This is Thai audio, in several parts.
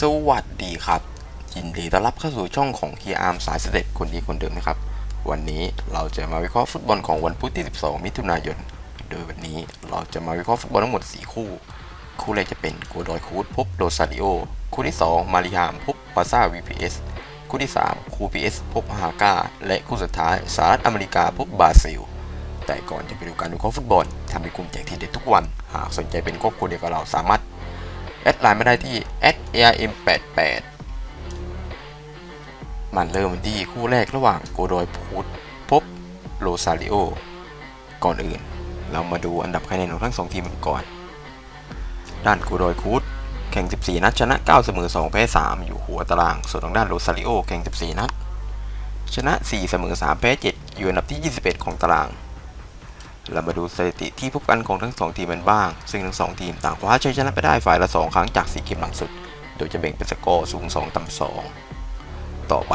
สวัสดีครับ ยินดีต้อนรับเข้าสู่ช่องของเฮียอาร์มสายเสเต็ปคนดีคนเดิมนะครับ วันนี้เราจะมาวิเคราะห์ฟุตบอลของวันพุธที่ 12 มิถุนายน โดยวันนี้เราจะมาวิเคราะห์ฟุตบอลทั้งหมด 4 คู่ คู่แรกจะเป็นกูดอยคูดพบโรซาริโอ คู่ที่ 2 มาริฮามพบปาซ่า VPS คู่ที่ 3 คูพีเอสพบฮาก้า และคู่สุดท้ายสหรัฐอเมริกาพบบราซิล แต่ก่อนจะไปดูการวิเคราะห์ฟุตบอลทำให้กลุ่มแจกทีเด็ดทุกวัน หากสนใจเป็นครอบครัวเดียวกับเราสามารถ แอดไลน์มาได้ที่ @arm88 มันเริ่มที่คู่แรกระหว่างโกโดยพูดพบโรซาริโอ ก่อนอื่น เรามาดูอันดับคะแนนของทั้งสองทีมกันก่อน ด้านโกโดยคูดแข่ง 14 นัดชนะ 9 เสมอ 2 แพ้ 3 อยู่หัวตาราง ส่วนทางด้านโรซาริโอแข่ง 14 นัด ชนะ 4 เสมอ 3 แพ้ 7 อยู่อันดับที่ 21 ของตาราง เรามาดูสถิติที่พบกันของทั้งสองทีมกันบ้าง ซึ่งทั้งสองทีมต่างคว้าชัยชนะไปได้ฝ่ายละ 2 ครั้งจาก 4 เกมหลังสุด โดยจะแบ่งเป็นสกอร์สูง 2 ต่ำ 2 ต่อไป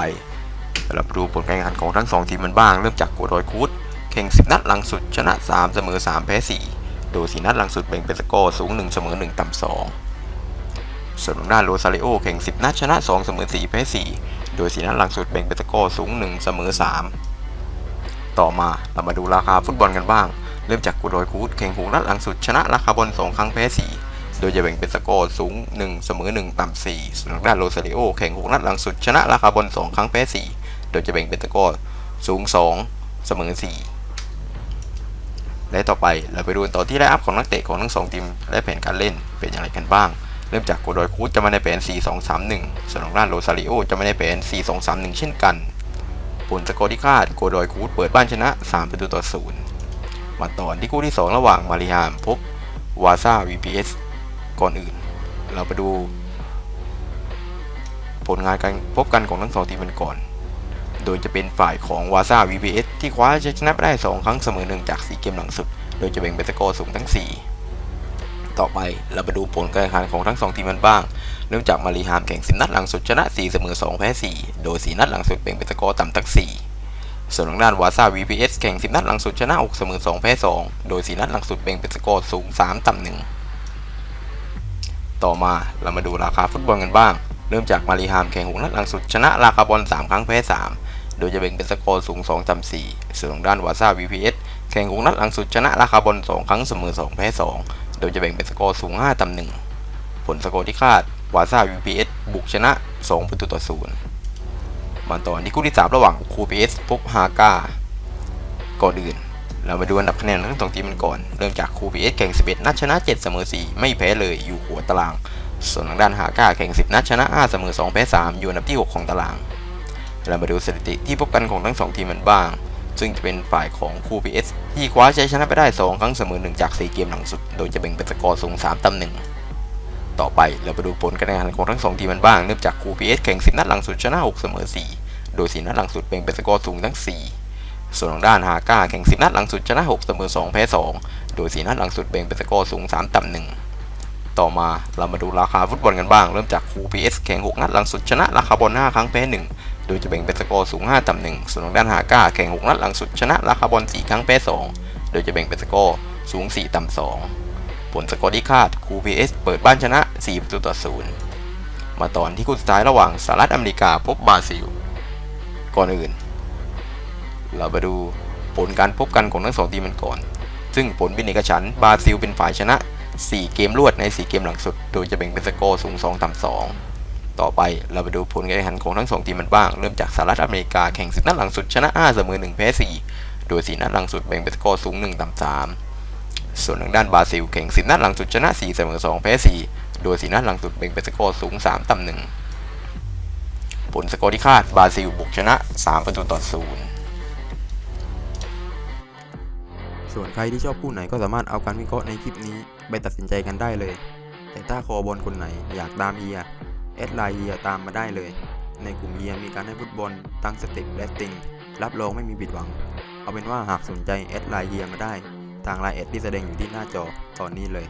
เรามาดูผลการแข่งขันของทั้งสองทีมกันบ้าง เริ่มจากกัวโดยคูดแข่ง 10 นัดหลังสุด ชนะ 3 เสมอ 3 แพ้ 4 โดย 4 นัดหลังสุดแบ่งเป็นสกอร์สูง 1 เสมอ 1 ต่ำ 2 ส่วนทางด้าโรซาริโอแข่ง 10 นัดชนะ 2 เสมอ 4 แพ้ 4 โดย 4 นัดหลังสุดแบ่งเป็นสกอร์สูง 1 เสมอ 3 ต่อมาเรามาดูราคาฟุตบอลกันบ้าง เริ่มจากกูโดยคูดแข่งหกนัดหลังสุดชนะราคาบอล2ครั้งแพ้4โดยจะแบ่งเป็นสกอร์สูง 1 เสมอ 1 ต่ำ4ส่วนทางด้านโรซาริโอแข่งหกนัดหลังสุดชนะราคาบอล2 ครั้งแพ้ 4 โดยจะแบ่งเป็นสกอร์สูง 2 เสมอ 4 และต่อไปเราไปดูต่อที่ไลน์อัพของนักเตะของทั้งสองทีม และแผนการเล่นเป็นอย่างไรกันบ้าง เริ่มจากกูโดยคูดจะมาในแผน 4-2-3-1 ส่วนทางด้านโรซาริโอจะมาในแผน 4-2-3-1 เช่นกัน ผลสกอร์ที่คาดโกโดยคูดเปิดบ้านชนะ3ประตูต่อ0มาต่อที่คู่ที่ 2 ระหว่างมาริฮามพบวาซา VPS ก่อนอื่น เราไปดู ผลงานการพบกันของทั้งสองทีมกันก่อน โดยจะเป็นฝ่ายของวาซา VPS ที่คว้าชัยชนะไปได้ 2 ครั้งเสมอหนึ่งจาก 4 เกมหลังสุด โดยจะแบ่งเป็นสกอร์สูงทั้ง 4 ต่อไป เราไปดูผลการแข่งขันของทั้งสองทีมกันบ้างเริ่มจากมาริฮามแข่ง 10 นัดหลังสุดชนะ 4 เสมอ 2 แพ้ 4 โดย 4 นัดหลังสุดแบ่งเป็นสกอร์ต่ำทั้ง4ส่วนทางด้านวาซา VPS แข่ง 10 นัดหลังสุดชนะ 6 เสมอ 2 แพ้ 2 โดย 4 นัดหลังสุดแบ่งเป็นสกอร์สูง 3 ต่ำ 1 ต่อมาเรามาดูราคาฟุตบอลกันบ้าง เริ่มจากมาริฮามแข่ง 6 นัดหลังสุดชนะราคาบอล 3 ครั้งแพ้ 3 โดยจะแบ่งเป็นสกอร์สูง 2 ต่ำ 4 ส่วนทางด้านวาซา VPS แข่ง6นัดหลังสุดชนะราคาบอล2 ครั้งเสมอ 2 แพ้ 2 โดยจะแบ่งเป็นสกอร์สูง 5 ต่ำ1ผลสกอร์ที่คาดวาซา VPS บุกชนะ2ประตูต่อ0มาต่อที่คู่ที่ 3 ระหว่างคูพีเอสพบฮาก้าก่อนอื่น เรามาดูอันดับคะแนนทั้งสองทีมกันก่อน เริ่มจากคูพีเอสแข่ง 11 นัดชนะ 7 เสมอ 4 ไม่แพ้เลยอยู่หัวตาราง ส่วนทางด้านฮาก้าแข่ง 10 นัดชนะ 5 เสมอ 2 แพ้ 3 อยู่อันดับที่ 6 ของตาราง เรามาดูสถิติที่พบกันของทั้งสองทีมกันบ้าง ซึ่งจะเป็นฝ่ายของคูพีเอสที่คว้าชัยชนะไปได้ 2 ครั้งเสมอ1จาก 4 เกมหลังสุด โดยจะแบ่งเป็นสกอร์สูง 3ต่ำ1ต่อไปเราไปดูผลการแข่งขันของทั้งสองทีมกันบ้างเริ่มจากคูพีเอสแข่ง 10 นัดหลังสุดชนะ 6 เสมอ 4 โดย 4 นัดหลังสุดแบ่งเป็นสกอร์สูงทั้ง 4 ส่วนทางด้านฮาก้าแข่ง 10 นัดหลังสุดชนะ 6 เสมอ 2 แพ้ 2 โดย 4 นัดหลังสุดแบ่งเป็นสกอร์สูง 3ต่ำ1ต่อมาเรามาดูราคาฟุตบอลกันบ้าง เริ่มจากคูพีเอสแข่ง 6 นัดหลังสุดชนะราคาบอล5ครั้งแพ้1 โดยจะแบ่งเป็นสกอร์สูง 5 ต่ำ1ส่วนทางด้านฮาก้าแข่ง 6 นัดหลังสุดชนะราคาบอล4ครั้งแพ้ 2 โดยจะแบ่งเป็นสกอร์สูง 4 ต่ำ2ผลสกอร์ที่คาดคูพีเอสเปิดบ้านชนะ4ประตูต่อ0มาตอนที่คู่สุดท้ายระหว่างสหรัฐอเมริกาพบบราซิล ก่อนอื่น เราไปดูผลการพบกันของทั้งสองทีมกันก่อน ซึ่งผลเป็นเอกฉันบราซิลเป็นฝ่ายชนะ 4 เกมรวดใน 4 เกมหลังสุด โดยจะแบ่งเป็นสกอร์สูง 2 ต่ำ2 ต่อไป เราไปดูผลการแข่งขันของทั้งสองทีมมันบ้าง เริ่มจากสหรัฐอเมริกาแข่ง10นัดหลังสุดชนะ5เสมอ1แพ้4โดย4นัดหลังสุดแบ่งเป็นสกอร์สูง1ต่ำ3ส่วนทางด้านบราซิลแข่ง10นัดหลังสุดชนะ4เสมอ2แพ้4โดย4นัดหลังสุดแบ่งเป็นสกอร์สูง3ต่ำ1ผลสกอร์ที่คาดบราซิลบุกชนะ 3 ประตูต่อ0ส่วนใครที่ชอบคู่ไหนก็สามารถเอาการวิเคราะห์ในคลิปนี้ ไปตัดสินใจกันได้เลย แต่ถ้าคอบอลคนไหนอยากตามเฮีย แอดไลน์เฮียตามมาได้เลย ในกลุ่มเยียมีการให้ฟุตบอลตั้งสเต็ปและติงรับรองไม่มีบิดหวัง เอาเป็นว่าหากสนใจแอดไลน์เฮียมาได้ ทางไลน์แอดที่แสดงอยู่ที่หน้าจอตอนนี้เลย